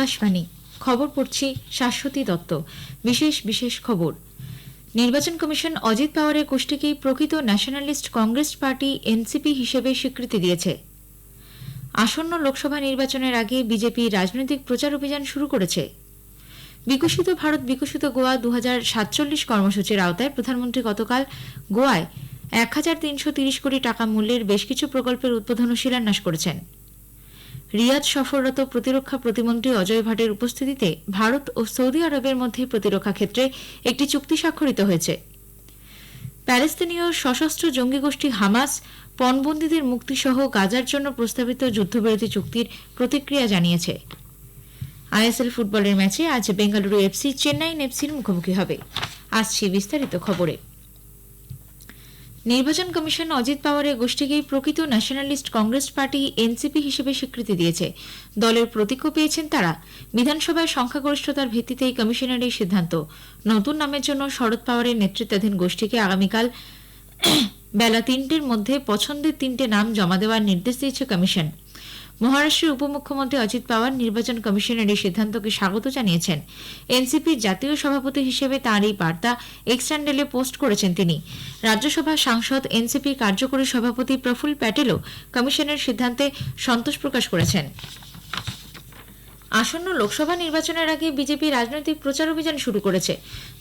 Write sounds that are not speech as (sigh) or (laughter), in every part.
আকাশবাণী। খবর পড়ছি শাশ্বতী দত্ত। বিশেষ বিশেষ খবর। নির্বাচন কমিশন অজিত পাওয়ারের গোষ্ঠীকেই প্রকৃত ন্যাশনালিস্ট কংগ্রেস পার্টি এনসিপি হিসেবে স্বীকৃতি দিয়েছে। আসন্ন লোকসভা নির্বাচনের আগে বিজেপি রাজনৈতিক প্রচার অভিযান শুরু করেছে। বিকশিত ভারত, বিকশিত গোয়া দু সাতচল্লিশ কর্মসূচির আওতায় প্রধানমন্ত্রী গতকাল গোয়ায় এক হাজার তিনশো তিরিশ কোটি টাকা মূল্যের বেশ কিছু প্রকল্পের উদ্বোধন ও শিলান্যাস করেছেন। রিয়াদ সফররত প্রতিরক্ষা প্রতিমন্ত্রী অজয় ভাটের উপস্থিতিতে ভারত ও সৌদি আরবের মধ্যে প্রতিরক্ষা ক্ষেত্রে একটি চুক্তি স্বাক্ষরিত হয়েছে। প্যালেস্তিনীয় সশস্ত্র জঙ্গি গোষ্ঠী হামাস পণবন্দীদের মুক্তিসহ গাজার জন্য প্রস্তাবিত যুদ্ধবিরতি চুক্তির প্রতিক্রিয়া জানিয়েছে। আইএসএল ফুটবলের ম্যাচে আজ বেঙ্গালুরু এফসি, চেন্নাইন এফসির মুখোমুখি হবে। আসছি বিস্তারিত খবরে। নির্বাচন কমিশন অজিত পাওয়ারের গোষ্ঠীকেই প্রকৃত ন্যাশনালিস্ট কংগ্রেস পার্টি এনসিপি হিসেবে স্বীকৃতি দিয়েছে। দলের প্রতীক্ষ পেয়েছেন তারা। বিধানসভায় সংখ্যাগরিষ্ঠতার ভিত্তিতে এই কমিশনের এই সিদ্ধান্ত। নতুন নামের জন্য শরদ পাওয়ারের নেতৃত্বাধীন গোষ্ঠীকে আগামীকাল (clears throat) বেলা তিনটের মধ্যে পছন্দের তিনটে নাম জমা দেওয়ার নির্দেশ দিয়েছে কমিশন। মহারাষ্ট্রের উপমুখ্যমন্ত্রী অজিত পাওয়ার নির্বাচন কমিশনের এই সিদ্ধান্তকে স্বাগত জানিয়েছেন। এনসিপির জাতীয় সভাপতি হিসেবে তাঁর এই বার্তা এক্সট্যান্ডেলে পোস্ট করেছেন তিনি। রাজ্যসভার সাংসদ এনসিপি কার্যকরী সভাপতি প্রফুল প্যাটেলও কমিশনের সিদ্ধান্তে সন্তোষ প্রকাশ করেছেন। আসন্ন লোকসভা নির্বাচনের আগে বিজেপি রাজনৈতিক প্রচার অভিযান শুরু করেছে।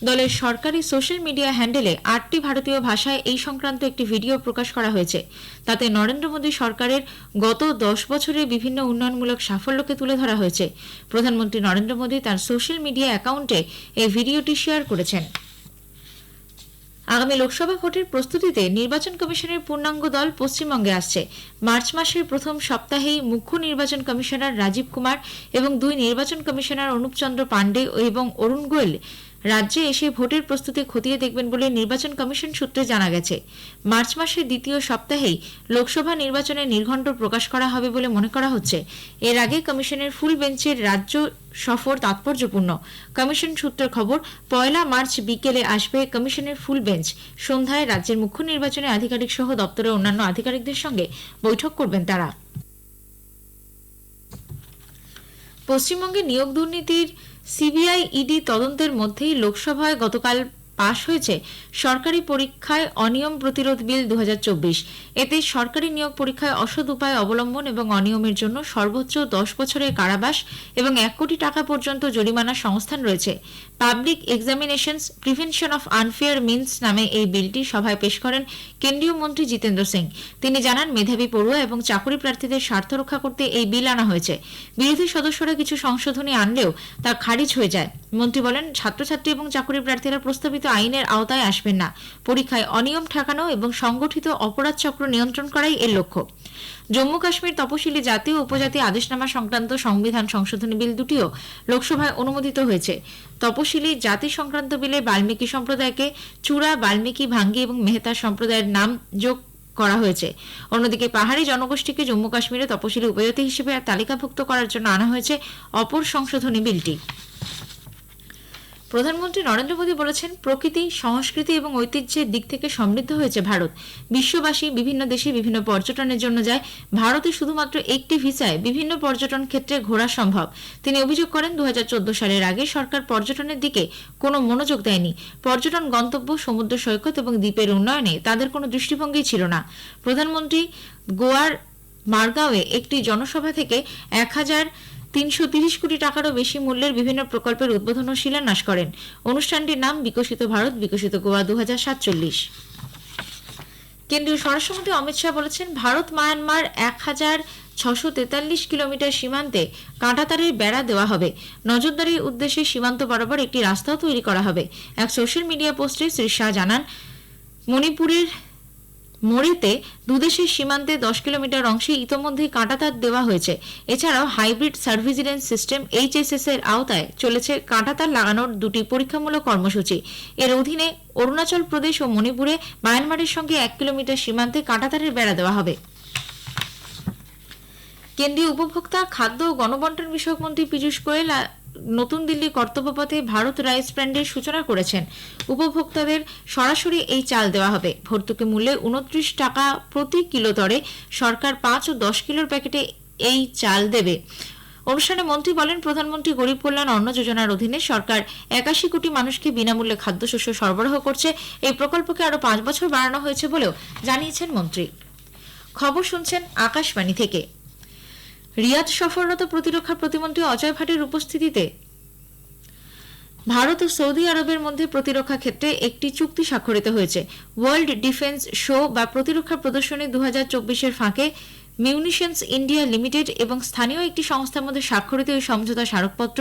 দলের সরকারি সোশ্যাল মিডিয়া হ্যান্ডেলে আটটি ভারতীয় ভাষায় এই সংক্রান্ত একটি ভিডিও প্রকাশ করা হয়েছে। তাতে নরেন্দ্র মোদী সরকারের গত দশ বছরে বিভিন্ন উন্নয়নমূলক সাফল্যকে তুলে ধরা হয়েছে। প্রধানমন্ত্রী নরেন্দ্র মোদী তার সোশ্যাল মিডিয়া অ্যাকাউন্টে এই ভিডিওটি শেয়ার করেছেন। আগামী লোকসভা ভোটের প্রস্তুতিতে নির্বাচন কমিশনের পূর্ণাঙ্গ দল পশ্চিমবঙ্গে আসছে। মার্চ মাসের প্রথম সপ্তাহেই মুখ্য নির্বাচন কমিশনার রাজীব কুমার এবং দুই নির্বাচন কমিশনার অনুপচন্দ্র পাণ্ডে এবং অরুণ গোয়েল রাজ্যে এসে ভোটের প্রস্তুতি খতিয়ে দেখবেন বলে নির্বাচন কমিশন সূত্রে জানা গেছে। মার্চ মাসের দ্বিতীয় সপ্তাহেই লোকসভা নির্বাচনের নির্ঘণ্ট প্রকাশ করা হবে বলে মনে করা হচ্ছে। এর আগে কমিশনের ফুল বেঞ্চের রাজ্য সফর তাৎপর্যপূর্ণ। কমিশন সূত্রের খবর, পয়লা মার্চ বিকেলে আসবে কমিশনের ফুল বেঞ্চ। সন্ধ্যায় রাজ্যের মুখ্য নির্বাচনী আধিকারিক সহ দপ্তরের অন্যান্য আধিকারিকদের সঙ্গে বৈঠক করবেন তারা। পশ্চিমবঙ্গে নিয়োগ দুর্নীতির সিবিআই ইডি তদন্তের মধ্যেই লোকসভায় গতকাল পাশ হয়েছে সরকারি পরীক্ষায় অনিয়ম প্রতিরোধ বিল দু এতে সরকারি নিয়োগ পরীক্ষায় অসৎ উপায় অবলম্বন এবং অনিয়মের জন্য সর্বোচ্চ দশ বছরের কারাবাস এবং এক কোটি টাকা পর্যন্ত জরিমানার সংস্থান রয়েছে। Public examinations prevention of unfair means নামে এই বিলটি সভায় পেশ করেন কেন্দ্রীয় মন্ত্রী জিতেন্দ্র সিং। তিনি জানান, মেধাবী পড়ুয়া এবং চাকরি প্রার্থীদের স্বার্থ রক্ষা করতে এই বিল আনা হয়েছে। বিরোধী সদস্যরা কিছু সংশোধনী আনলেও তা খারিজ হয়ে যায়। মন্ত্রী বলেন, ছাত্রছাত্রী এবং চাকরি প্রার্থীরা প্রস্তাবিত আইনের আওতায় আসবেন না। পরীক্ষায় অনিয়ম ঠেকানো এবং সংগঠিত অপরাধ চক্র নিয়ন্ত্রণ করাই এর লক্ষ্য। জম্মু কাশ্মীর তপশিলি জাতীয় উপজাতি আদেশনামা সংক্রান্ত সংবিধান সংশোধনী বিল দুটিও লোকসভায় অনুমোদিত হয়েছে। তপশিলি জাতি সংক্রান্ত বিলে বাল্মীকি সম্প্রদায়কে চূড়া বাল্মীকি ভাঙ্গি এবং মেহতা সম্প্রদায়ের নাম যোগ করা হয়েছে। অন্যদিকে পাহাড়ি জনগোষ্ঠীকে জম্মু কাশ্মীরে তপশিলি উপজাতি হিসেবে তালিকাভুক্ত করার জন্য আনা হয়েছে অপর সংশোধনী বিলটি। প্রধানমন্ত্রী নরেন্দ্র মোদী বলেছেন, প্রকৃতি, সংস্কৃতি এবং ঐতিহ্যের দিক থেকে সমৃদ্ধ হয়েছে ভারত। বিশ্ববাসী বিভিন্ন দেশে বিভিন্ন পর্যটনের জন্য যায়। ভারতে শুধুমাত্র একটি ভিসায় বিভিন্ন পর্যটন ক্ষেত্রে ঘোরা সম্ভব। তিনি অভিযোগ করেন দু হাজার চোদ্দ সালের আগে সরকার পর্যটনের দিকে কোনো মনোযোগ দেয়নি। পর্যটন গন্তব্য, সমুদ্র সৈকত এবং দ্বীপের উন্নয়নে তাদের কোনো দৃষ্টিভঙ্গি ছিল না। প্রধানমন্ত্রী গোয়ার মারগাঁওয়ে একটি জনসভা থেকে এক হাজার তিনশো কোটি টাকারও বেশি মূল্যের বিভিন্ন প্রকল্পের উদ্বোধন ও শিলান্যাস করেন। অনুষ্ঠানটির নাম বিকশিত ভারত, বিকশিত গোয়া দু কেন্দ্রীয় স্বরাষ্ট্রমন্ত্রী অমিত শাহ বলেছেন, ভারত মায়ানমার এক হাজার ছশো তেতাল্লিশ কিলোমিটার সীমান্তে কাঁটাতারের বেড়া দেওয়া হবে। নজরদারির উদ্দেশ্যে সীমান্ত বরাবর একটি রাস্তাও তৈরি করা হবে। এক সোশ্যাল মিডিয়া পোস্টে শ্রী শাহ জানান, মণিপুরের মোড়েতে দুদেশের সীমান্তে দশ কিলোমিটার অংশে ইতোমধ্যেই কাঁটাতার দেওয়া হয়েছে। এছাড়াও হাইব্রিড সার্ভিজিলেন্স সিস্টেম এইচএসএস এর আওতায় চলেছে কাঁটাতার লাগানোর দুটি পরীক্ষামূলক কর্মসূচি। এর অধীনে অরুণাচল প্রদেশ ও মণিপুরে মায়ানমারের সঙ্গে এক কিলোমিটার সীমান্তে কাঁটাতারের বেড়া দেওয়া হবে। কেন্দ্রীয় উপভোক্তা, খাদ্য ও গণবন্টন বিষয়ক মন্ত্রী পীযূষ গোয়েল নতুন দিল্লি কর্তব্যপথে ভারত রাইস ব্র্যান্ডের সূচনা করেছেন। উপভোক্তাদের সরাসরি এই চাল দেওয়া হবে। ভর্তুকি মূল্যে উনত্রিশ টাকা প্রতি কিলো দরে সরকার পাঁচ ও দশ কিলোর প্যাকেটে এই চাল দেবে। অনুষ্ঠানে মন্ত্রী বলেন, প্রধানমন্ত্রী গরিব কল্যাণ অন্ন যোজনার অধীনে সরকার একাশি কোটি মানুষকে বিনামূল্যে খাদ্যশস্য সরবরাহ করছে। এই প্রকল্পকে আরও পাঁচ বছর বাড়ানো হয়েছে বলেও জানিয়েছেন মন্ত্রী। খবর শুনছেন আকাশবাণী থেকে। রিয়াদ সফররত প্রতিরক্ষা প্রতিমন্ত্রী অজয় ভাটের উপস্থিতিতে ভারত ও সৌদি আরবের মধ্যে প্রতিরক্ষা ক্ষেত্রে একটি চুক্তি স্বাক্ষরিত হয়েছে। ওয়ার্ল্ড ডিফেন্স শো বা প্রতিরক্ষা প্রদর্শনী দু হাজার ফাঁকে মিউনিশনস ইন্ডিয়া লিমিটেড এবং স্থানীয় একটি সংস্থার মধ্যে স্বাক্ষরিত এই সমঝোতা স্মারকপত্র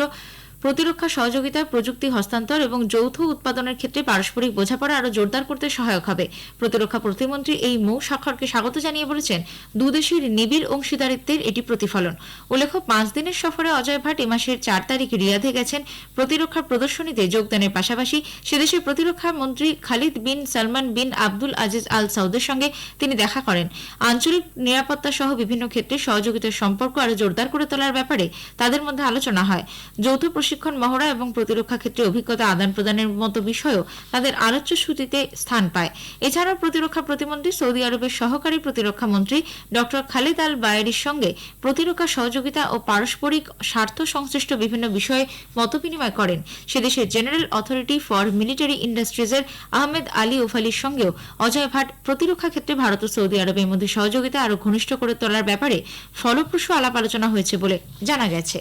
প্রতিরক্ষা সহযোগিতা প্রযুক্তি হস্তান্তর এবং যৌথ উৎপাদনের ক্ষেত্রে পারস্পরিক বোঝাপড়া আরও জোরদার করতে সহায়ক হবে। প্রতিরক্ষা প্রতিমন্ত্রী এই মৌ. স্বাক্ষরকে স্বাগত জানিয়ে বলেছেন, দুদেশের নিবিড় অংশীদারিত্বের এটি প্রতিফলন। উল্লেখ্য, পাঁচ দিনের সফরে অজয় ভাট এ মাসের চার তারিখ রিয়াদে গেছেন। প্রতিরক্ষা প্রদর্শনীতে যোগদানের পাশাপাশি সেদেশের প্রতিরক্ষা মন্ত্রী খালিদ বিন সালমান বিন আব্দুল আজিজ আল সাউদের সঙ্গে তিনি দেখা করেন। আঞ্চলিক নিরাপত্তা সহ বিভিন্ন ক্ষেত্রে সহযোগিতার সম্পর্ক আরও জোরদার করে তোলার ব্যাপারে তাদের মধ্যে আলোচনা হয়। যৌথ প্রশিক্ষণ মহড়া এবং প্রতিরক্ষা ক্ষেত্রে অভিজ্ঞতা আদান প্রদানের মতো বিষয়ও তাদের আলোচ্য সূচিতে স্থান পায়। এছাড়াও প্রতিরক্ষা প্রতিমন্ত্রী সৌদি আরবের সহকারী প্রতিরক্ষা মন্ত্রী ডক্টর খালিদ আল বায়েরির সঙ্গে প্রতিরক্ষা সহযোগিতা ও পারস্পরিক স্বার্থ সংশ্লিষ্ট বিভিন্ন বিষয়ে মতবিনিময় করেন। সেদেশের জেনারেল অথরিটি ফর মিলিটারি ইন্ডাস্ট্রিজের আহমেদ আলী ওফালির সঙ্গেও অজয় ভাট প্রতিরক্ষা ক্ষেত্রে ভারত ও সৌদি আরবের মধ্যে সহযোগিতা আরও ঘনিষ্ঠ করে তোলার ব্যাপারে ফলপ্রসূ আলাপ আলোচনা হয়েছে বলে জানা গেছে।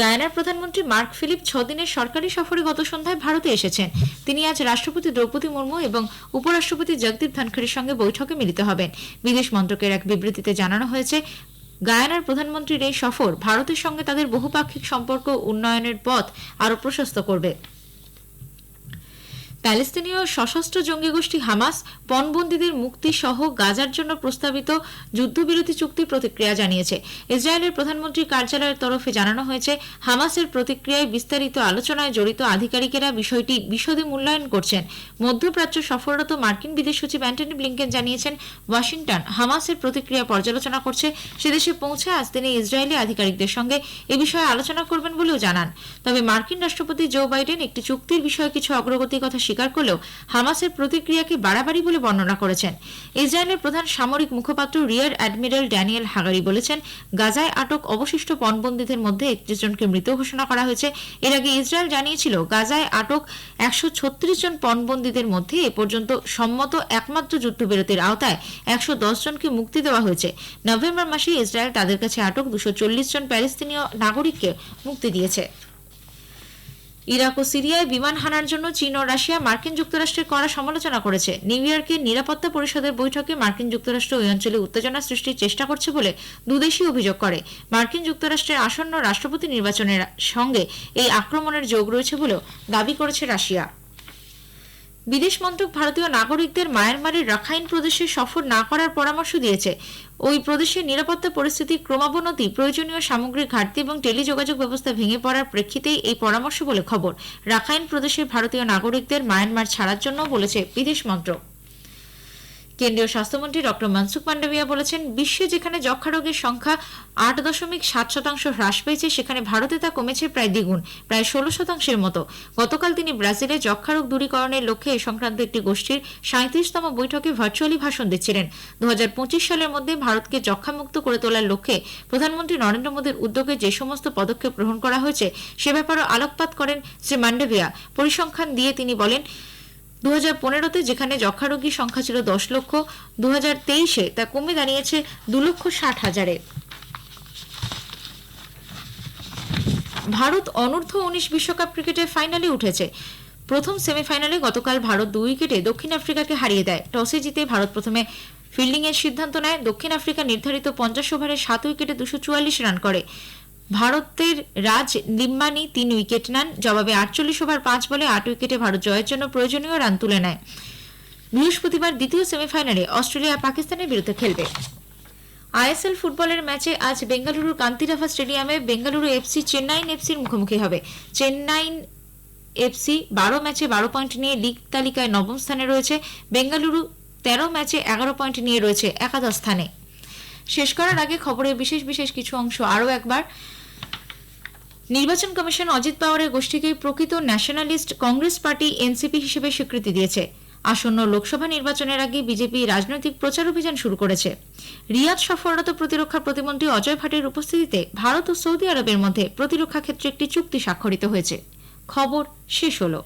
গায়ানার প্রধানমন্ত্রী মার্ক ফিলিপ ছদিনের সরকারি সফরে গত সন্ধ্যায় ভারতে এসেছেন। তিনি আজ রাষ্ট্রপতি দ্রৌপদী মুর্মু এবং উপরাষ্ট্রপতি জগদীপ ধনখড়ের সঙ্গে বৈঠকে মিলিত হবেন। বিদেশ মন্ত্রকের এক বিবৃতিতে জানানো হয়েছে, গায়ানার প্রধানমন্ত্রীর এই সফর ভারতের সঙ্গে তাদের বহুপাক্ষিক সম্পর্ক উন্নয়নের পথ আরও প্রশস্ত করবে। প্যালেস্তিনীয় সশস্ত্র জঙ্গি গোষ্ঠী হামাস পণবন্দীদের মুক্তি সহ গাজার জন্য প্রস্তাবিত যুদ্ধবিরতি চুক্তির প্রতিক্রিয়া জানিয়েছে। ইসরায়েলের প্রধানমন্ত্রীর কার্যালয়ের তরফে জানানো হয়েছে, হামাসের প্রতিক্রিয়ায় বিস্তারিত আলোচনায় জড়িত আধিকারিকেরা বিষয়টি বিশদে মূল্যায়ন করছেন। মধ্যপ্রাচ্য সফররত মার্কিন বিদেশ সচিব অ্যান্টনি ব্লিংকেন জানিয়েছেন, ওয়াশিংটন হামাসের প্রতিক্রিয়া পর্যালোচনা করছে সেদেশে পৌঁছে আজ তিনি ইসরায়েলি আধিকারিকদের সঙ্গে এ বিষয়ে আলোচনা করবেন বলেও জানান। তবে মার্কিন রাষ্ট্রপতি জো বাইডেন একটি চুক্তির বিষয়ে কিছু অগ্রগতির কথা স্বীকার করলেও হামাসের প্রতিক্রিয়াকে বাড়াবাড়ি বলে বর্ণনা করেছেন। ইসরায়েলের প্রধান সামরিক মুখপাত্র রিয়ার অ্যাডমিরাল ড্যানিয়েল হাগারি বলেছেন, গাজায় আটক অবশিষ্ট পণবন্দীদের মধ্যে একত্রিশ জনকে মৃত ঘোষণা করা হয়েছে। এর আগে ইসরায়েল জানিয়েছিল, গাজায় আটক একশো ছত্রিশ জন পণবন্দীদের মধ্যে এ পর্যন্ত সম্মত একমাত্র যুদ্ধবিরতির আওতায় একশো দশ জনকে মুক্তি দেওয়া হয়েছে। নভেম্বর মাসে ইসরায়েল তাদের কাছে আটক দুশো চল্লিশ জন প্যালেস্তিনীয় নাগরিককে মুক্তি দিয়েছে। ইরাক ও সিরিয়ায় বিমান হানার জন্য চীন ও রাশিয়া মার্কিন যুক্তরাষ্ট্রের কড়া সমালোচনা করেছে। নিউ ইয়র্কের নিরাপত্তা পরিষদের বৈঠকে মার্কিন যুক্তরাষ্ট্র ওই অঞ্চলে উত্তেজনা সৃষ্টির চেষ্টা করছে বলে দুদেশই অভিযোগ করে। মার্কিন যুক্তরাষ্ট্রের আসন্ন রাষ্ট্রপতি নির্বাচনের সঙ্গে এই আক্রমণের যোগ রয়েছে বলেও দাবি করেছে রাশিয়া। বিদেশ মন্ত্রক ভারতীয় নাগরিকদের মায়ানমারের রাখাইন প্রদেশে সফর না করার পরামর্শ দিয়েছে। ওই প্রদেশের নিরাপত্তা পরিস্থিতির ক্রমাবনতি প্রয়োজনীয় সামগ্রিক ঘাটতি এবং টেলিযোগাযোগ ব্যবস্থা ভেঙে পড়ার প্রেক্ষিতেই এই পরামর্শ বলে খবর। রাখাইন প্রদেশের ভারতীয় নাগরিকদের মায়ানমার ছাড়ার জন্য বলেছে বিদেশ মন্ত্রক কেন্দ্রীয় স্বাস্থ্যমন্ত্রী ডক্টর মনসুখ মান্ডাভিয়া বলেছেন, বিশ্বে যেখানে যক্ষা রোগের সংখ্যা আট দশমিক সাত শতাংশ হ্রাস পেয়েছে, সেখানে ভারতে তা কমেছে প্রায় দ্বিগুণ, প্রায় ষোলো শতাংশের মতো। গতকাল তিনি ব্রাজিলে যক্ষা রোগ দূরীকরণের লক্ষ্যে এ সংক্রান্ত একটি গোষ্ঠীর সাঁত্রিশতম বৈঠকে ভার্চুয়ালি ভাষণ দিচ্ছিলেন। দু হাজার পঁচিশ সালের মধ্যে ভারতকে যক্ষামুক্ত করে তোলার লক্ষ্যে প্রধানমন্ত্রী নরেন্দ্র মোদীর উদ্যোগে যে সমস্ত পদক্ষেপ গ্রহণ করা হয়েছে, সে ব্যাপারে আলোকপাত করেন শ্রী মান্ডাভিয়া। পরিসংখ্যান দিয়ে তিনি বলেন দু পনেরোতে যেখানে যক্ষা রোগীর সংখ্যা ছিল দশ লক্ষ দু হাজার তেইশে তা কমে দাঁড়িয়েছে দু লক্ষ ষাট হাজারে। ভারত অনূর্ধ্ব উনিশ বিশ্বকাপ ক্রিকেটের ফাইনালে উঠেছে। প্রথম সেমিফাইনালে গতকাল ভারত দুই উইকেটে দক্ষিণ আফ্রিকাকে হারিয়ে দেয়। টসে জিতে ভারত প্রথমে ফিল্ডিংয়ের সিদ্ধান্ত নেয়। দক্ষিণ আফ্রিকা নির্ধারিত পঞ্চাশ ওভারে সাত উইকেটে দুশো চুয়াল্লিশ রান করে। ভারতের রাজ লিম্বানি তিন উইকেট নেন। জবাবে আটচল্লিশ ওভার, পাঁচ বলে আট উইকেটে ভারত জয়ের জন্য প্রয়োজনীয় রান তুলে নেয়। বৃহস্পতিবার দ্বিতীয় সেমিফাইনালে অস্ট্রেলিয়া পাকিস্তানের বিরুদ্ধে খেলবে। আইএসএল ফুটবলের ম্যাচে আজ বেঙ্গালুরুর কান্তিরাভা স্টেডিয়ামে বেঙ্গালুরু এফসি চেন্নাইন এফসির মুখোমুখি হবে। চেন্নাইন এফসি বারো ম্যাচে বারো পয়েন্ট নিয়ে লিগ তালিকায় নবম স্থানে রয়েছে। বেঙ্গালুরু তেরো ম্যাচে এগারো পয়েন্ট নিয়ে রয়েছে একাদশ স্থানে। শেষ করার আগে খবরের বিশেষ বিশেষ কিছু অংশ আরও একবার। নির্বাচন কমিশন অজিত পাওয়ারের গোষ্ঠীকে প্রকৃত ন্যাশনালিস্ট কংগ্রেস পার্টি এনসিপি হিসেবে স্বীকৃতি দিয়েছে। আসন্ন লোকসভা নির্বাচনের আগে বিজেপি রাজনৈতিক প্রচার অভিযান শুরু করেছে। রিয়াদ সফররত প্রতিরক্ষা প্রতিমন্ত্রী অজয় ভাটের উপস্থিতিতে ভারত ও সৌদি আরবের মধ্যে প্রতিরক্ষা ক্ষেত্রে একটি চুক্তি স্বাক্ষরিত হয়েছে। খবর শেষ হলো।